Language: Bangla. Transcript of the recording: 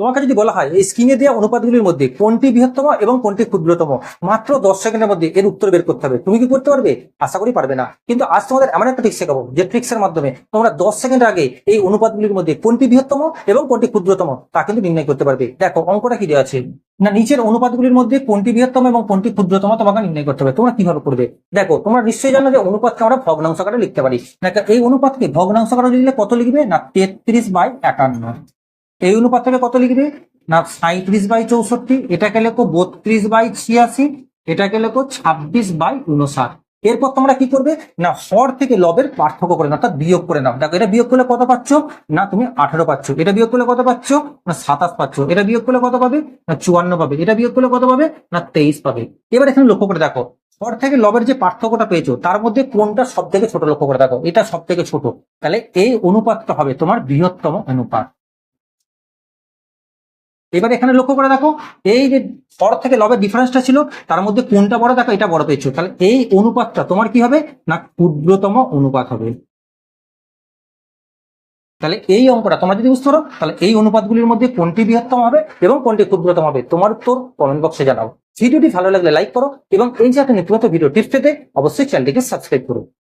তোমাকে যদি বলা হয়, এই স্ক্রিনে দেওয়া অনুপাতগুলির মধ্যে কোনটি বৃহত্তম এবং কোনটি ক্ষুদ্রতম মাত্র দশ সেকেন্ডের মধ্যে এর উত্তর বের করতে হবে। তুমি কি করতে পারবে? আশা করি পারবে না। কিন্তু আজ তোমাদের এমন একটা ট্রিক্স শেখাবো, যে ট্রিক্সের মাধ্যমে তোমরা দশ সেকেন্ড আগে এই অনুপাতগুলির মধ্যে কোনটি বৃহত্তম এবং কোনটি ক্ষুদ্রতম তা কিন্তু নির্ণয় করতে পারবে। দেখো, অঙ্কটা কি দেওয়া আছে? না, নিচের অনুপাতগুলির মধ্যে কোনটি বৃহত্তম এবং কোনটি ক্ষুদ্রতম তোমাকে নির্ণয় করতে হবে। তোমরা কীভাবে করবে? দেখো, তোমরা নিশ্চয়ই জানো যে অনুপাতকে আমরা ভগ্নাংশ আকারে লিখতে পারি। দেখো, এই অনুপাতকে ভগ্নাংশ আকারে লিখলে কত লিখবে? না, তেত্রিশ বাই একান্ন। এই অনুপাতটাকে কত লিখবে? না সাঁত্রিশ বাই চৌষট্টি এটাকে লেখো বত্রিশ বাই ছিয়াশি এটাকে লেখো ছাব্বিশ বাই উনষাট এরপর তোমরা কি করবে? না, হর থেকে লবের পার্থক্য করে নাও, অর্থাৎ বিয়োগ করে নাও। দেখো, এটা বিয়োগ করলে কত পাচ্ছ? না, তুমি আঠারো পাচ্ছ। এটা বিয়োগ করলে কত পাচ্ছ? না, সাতাশ পাচ্ছ। এটা বিয়োগ করলে কত পাবে? না, চুয়ান্ন পাবে। এটা বিয়োগ করলে কত পাবে? না, তেইশ পাবে। এবার এখানে লক্ষ্য করে দেখো, হর থেকে লবের যে পার্থক্যটা পেয়েছ, তার মধ্যে কোনটা সব থেকে ছোট লক্ষ্য করে দেখো। এটা সব থেকে ছোট। তাহলে এই অনুপাতটা হবে তোমার বৃহত্তম অনুপাত। এবার এখানে লক্ষ্য করে দেখো, এই যে হর থেকে লবের ডিফারেন্সটা ছিল, তার মধ্যে কোনটা বড়, দেখো এটা বড় পেয়েছ। তাহলে এই অনুপাতটা তোমার কি হবে? না, ক্ষুদ্রতম অনুপাত হবে। তাহলে এই অঙ্কটা তোমরা যদি বুঝতে পারো, তাহলে এই অনুপাতগুলির মধ্যে কোনটি বৃহত্তম হবে এবং কোনটি ক্ষুদ্রতম হবে, তোমার উত্তর কমেন্ট বক্সে জানাও। ভিডিওটি ভালো লাগলে লাইক করো এবং এই যে একটা নিত্যগত ভিডিও টিপস পেতে অবশ্যই চ্যানেলটিকে সাবস্ক্রাইব করো।